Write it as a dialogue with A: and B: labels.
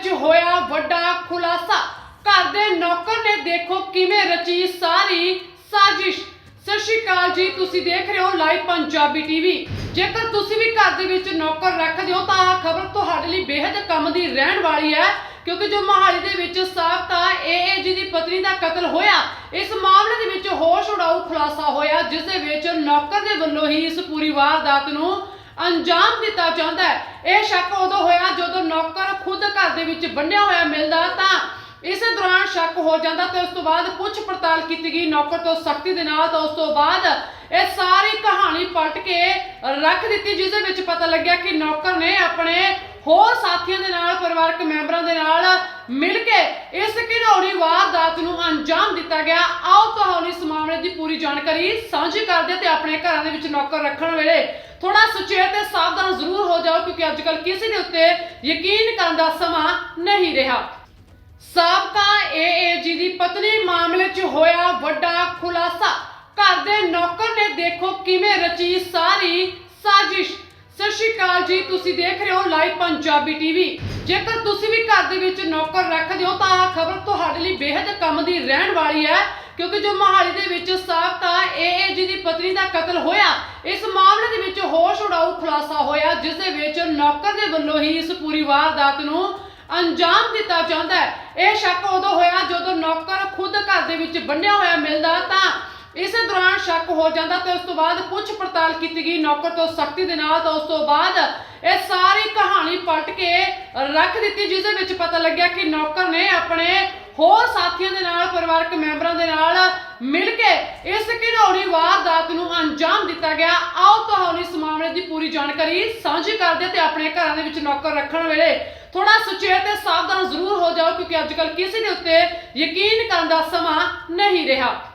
A: ਵਿੱਚ ਹੋਇਆ ਵੱਡਾ ਖੁਲਾਸਾ। ਘਰ ਦੇ ਨੌਕਰ ਨੇ ਦੇਖੋ ਕਿਵੇਂ ਰਚੀ ਸਾਰੀ ਸਾਜ਼ਿਸ਼। ਸਤਿ ਸ਼੍ਰੀ ਅਕਾਲ ਜੀ, ਤੁਸੀਂ ਦੇਖ ਰਹੇ ਹੋ ਲਾਈਵ ਪੰਜਾਬੀ ਟੀਵੀ। ਜੇਕਰ ਤੁਸੀਂ ਵੀ ਘਰ ਦੇ ਵਿੱਚ ਨੌਕਰ ਰੱਖਦੇ ਹੋ, ਤਾਂ ਆਹ ਖਬਰ ਤੁਹਾਡੇ ਲਈ ਬੇहद ਕੰਮ ਦੀ ਰਹਿਣ ਵਾਲੀ ਹੈ। ਕਿਉਂਕਿ ਜੋ ਮਹਾਲੀ ਦੇ ਵਿੱਚ ਸਾਬਕਾ ਏਏਜੀ ਦੀ ਪਤਨੀ ਦਾ ਕਤਲ ਹੋਇਆ, ਇਸ ਮਾਮਲੇ ਦੇ ਵਿੱਚ ਹੋਸ਼ ਉਡਾਊ ਖੁਲਾਸਾ ਹੋਇਆ, ਜਿਸ ਦੇ ਵਿੱਚ ਨੌਕਰ ਦੇ ਵੱਲੋਂ ਹੀ ਇਸ ਪੂਰੀ ਵਾਰਦਾਤ ਨੂੰ ਅੰਜਾਮ ਦਿੱਤਾ ਜਾਂਦਾ ਹੈ। ਇਹ ਸ਼ੱਕ ਉਦੋਂ ਹੋਇਆ ਜਦੋਂ ਨੌਕਰ ਖੁਦ ਘਰ ਦੇ ਵਿੱਚ ਬੰਨਿਆ ਹੋਇਆ ਮਿਲਦਾ, ਤਾਂ ਇਸੇ ਦੌਰਾਨ ਸ਼ੱਕ ਹੋ ਜਾਂਦਾ ਤੇ ਉਸ ਤੋਂ ਬਾਅਦ ਪੁੱਛ ਪੜਤਾਲ ਕੀਤੀ ਗਈ। ਨੌਕਰ ਤੋਂ ਸਖਤੀ ਦੇ ਨਾਲ ਤਾਂ ਉਸ ਤੋਂ ਬਾਅਦ ਇਹ ਸਾਰੀ ਕਹਾਣੀ ਪਲਟ ਕੇ ਰੱਖ ਦਿੱਤੀ, ਜਿਸ ਦੇ ਵਿੱਚ ਪਤਾ ਲੱਗਿਆ ਕਿ ਨੌਕਰ ਨੇ ਆਪਣੇ ਹੋਰ ਸਾਥੀਆਂ ਦੇ ਨਾਲ, ਪਰਿਵਾਰਕ ਮੈਂਬਰਾਂ ਦੇ ਨਾਲ ਮਿਲ ਕੇ ਇਸ ਘਿਨੌਣੀ ਵਾਰਦਾਤ ਨੂੰ ਅੰਜਾਮ ਦਿੱਤਾ ਗਿਆ। ਤੁਹਾਨੂੰ ਇਸ ਮਾਮਲੇ ਦੀ ਪੂਰੀ ਜਾਣਕਾਰੀ ਸਾਂਝੀ ਕਰਦੇ ਤੇ ਆਪਣੇ ਘਰਾਂ ਦੇ ਵਿੱਚ ਨੌਕਰ ਰੱਖਣ ਵੇਲੇ ਥੋੜਾ ਸੁਚੇਤ ਤੇ ਸਾਵਧਾਨ ਜ਼ਰੂਰ ਹੋ ਜਾਓ, ਕਿਉਂਕਿ ਅੱਜ ਕਿਸੇ ਦੇ ਉੱਤੇ ਯਕੀਨ ਕਰਨ ਦਾ ਸਮਾਂ ਨਹੀਂ ਰਿਹਾ। ਸਾਬਕਾ ਏਏਜੀ ਦੀ ਪਤਨੀ ਮਾਮਲੇ 'ਚ ਹੋਇਆ ਵੱਡਾ ਖੁਲਾਸਾ। ਘਰ ਦੇ ਨੌਕਰ ਨੇ ਦੇਖੋ ਕਿਵੇਂ ਰਚੀ ਸਾਰੀ ਸਾਜ਼ਿਸ਼। ਸਤਿ ਸ਼੍ਰੀ ਅਕਾਲ ਜੀ, ਤੁਸੀਂ ਦੇਖ ਰਹੇ ਹੋ ਲਾਈਵ ਪੰਜਾਬੀ ਟੀਵੀ ਜੇਕਰ ਤੁਸੀਂ ਵੀ ਘਰ ਦੇ ਵਿੱਚ ਨੌਕਰ ਰੱਖਦੇ ਹੋ ਤਾਂ ਖਬਰ ਤੁਹਾਡੇ ਲਈ ਬੇहद ਕੰਮ ਦੀ ਰਹਿਣ ਵਾਲੀ ਹੈ। ਕਿਉਂਕਿ ਜੋ ਮਹਾਲੀ ਦੇ ਵਿੱਚ ਸਾਬਕਾ ਏਏਜੀ ਦੀ ਪਤਨੀ ਦਾ ਕਤਲ ਹੋਇਆ, ਇਸ ਮਾਮਲੇ ਦੇ ਵਿੱਚ ਹੋਸ਼ ਉਡਾਊ ਖੁਲਾਸਾ ਹੋਇਆ, ਜਿਸ ਦੇ ਵਿੱਚ ਨੌਕਰ ਦੇ ਵੱਲੋਂ ਹੀ ਇਸ ਪੂਰੀ ਵਾਰਦਾਤ ਨੂੰ ਅੰਜਾਮ ਦਿੱਤਾ ਜਾਂਦਾ ਹੈ। ਇਹ ਸ਼ੱਕ ਉਦੋਂ ਹੋਇਆ ਜਦੋਂ ਨੌਕਰ ਖੁਦ ਘਰ ਦੇ ਵਿੱਚ ਬੰਨਿਆ ਹੋਇਆ ਮਿਲਦਾ ਤਾਂ ਇਸੇ ਦੌਰਾਨ ਸ਼ੱਕ ਹੋ ਜਾਂਦਾ ਤੇ ਉਸ ਤੋਂ ਬਾਅਦ ਪੁੱਛ ਪੜਤਾਲ ਕੀਤੀ ਗਈ। ਨੌਕਰ ਤੋਂ ਸਖਤੀ ਦੇ ਨਾਲ ਤਾਂ ਉਸ ਤੋਂ ਬਾਅਦ ਇਹ ਸਾਰੀ ਕਹਾਣੀ ਪਲਟ ਕੇ ਰੱਖ ਦਿੱਤੀ, ਜਿਸ ਦੇ ਵਿੱਚ ਪਤਾ ਲੱਗਿਆ ਕਿ ਨੌਕਰ ਨੇ ਆਪਣੇ ਹੋਰ ਸਾਥੀਆਂ ਦੇ ਨਾਲ, ਪਰਿਵਾਰਕ ਮੈਂਬਰਾਂ ਦੇ ਨਾਲ ਮਿਲ ਕੇ ਇਸ ਘਿਨੌਣੀ ਵਾਰਦਾਤ ਨੂੰ ਅੰਜਾਮ ਦਿੱਤਾ ਗਿਆ। ਆਓ ਤੁਹਾਨੂੰ ਇਸ ਮਾਮਲੇ ਦੀ ਪੂਰੀ ਜਾਣਕਾਰੀ ਸਾਂਝੀ ਕਰਦੇ ਹਾਂ ਤੇ ਆਪਣੇ ਘਰਾਂ ਦੇ ਵਿੱਚ ਨੌਕਰ ਰੱਖਣ ਵੇਲੇ ਥੋੜਾ ਸੁਚੇਤ ਤੇ ਸਾਵਧਾਨ ਜ਼ਰੂਰ ਹੋ ਜਾਓ, ਕਿਉਂਕਿ ਅੱਜ ਕੱਲ ਕਿਸੇ ਦੇ ਉੱਤੇ ਯਕੀਨ ਕਰਨ ਦਾ ਸਮਾਂ ਨਹੀਂ ਰਿਹਾ।